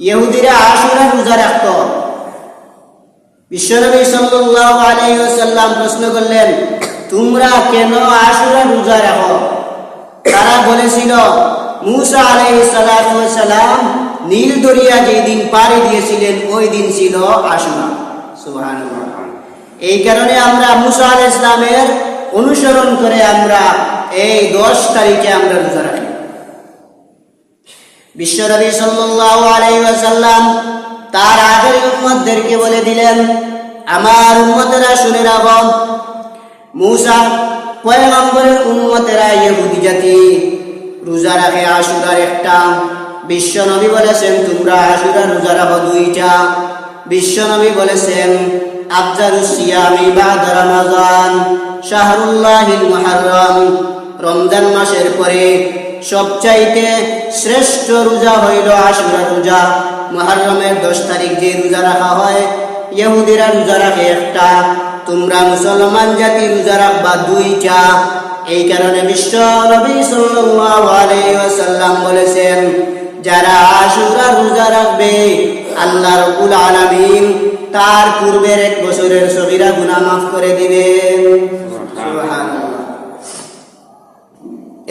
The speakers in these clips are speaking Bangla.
ইহুদিরা আশুরা রোজা রাখত। বিশ্বনবী সাল্লাল্লাহু আলাইহি প্রশ্ন করলেন, তোমরা কেন আশুরা রোজা রাখো? তারা বলেছিল, মুসা সালাম নীল দরিয়া যেই দিন পাড়ি দিয়েছিলেন, ওই দিন ছিল আশুরা। সুবহানাল্লাহ। এই কারণে আমরা মুসা আলাইহিস ইসলামের অনুসরণ করে আমরা এই দশ তারিখে আমরা রোজা রাখি। বিশ্বনবী সাল্লাল্লাহু আলাইহি ওয়াসাল্লাম তার আগের উম্মতদেরকে বলে দিলেন, আমার উম্মতেরা শুনে রাখো, মূসা পয়গম্বরের উম্মতেরা ইহুদি জাতি, রোজা রাখে আশুরার একটা। বিশ্বনবী বলেছেন, তোমরা আশুরা রোজা রাখো দুইটা। বিশ্বনবী বলেছেন আফজারুস সিয়ামি বাদ রমাজান, শাহরুল্লাহিল মুহাররম, রমজান মাসের পরে সবচাইতে শ্রেষ্ঠ রোজা হইল আশুরা রোজা। মহরমের দশ তারিখ যে রোজা রাখা হয়, ইহুদিরা রোজা রাখে একটা, তোমরা মুসলমান জাতি রোজা রাখবা দুইটা। এই কারণে বিশ্ব নবী ওয়াসাল্লাম বলেছেন, যারা আশুরা রোজা রাখবে, আল্লাহ রাব্বুল আলামিন তার পূর্বের এক বছরের সগীরা গুনাহ মাফ করে দিবেন।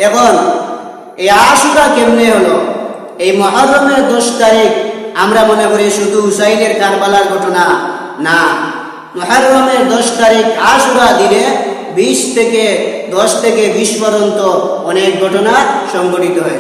এখন এই আশুরা কেমনে হলো? এই মহরমের দশ তারিখ, আমরা মনে করি শুধু হুসাইনের কারবালার ঘটনা, না। মহরমের দশ তারিখ আশুরা দিনে বিশ থেকে দশ থেকে বিশ পর্যন্ত অনেক ঘটনা সংঘটিত হয়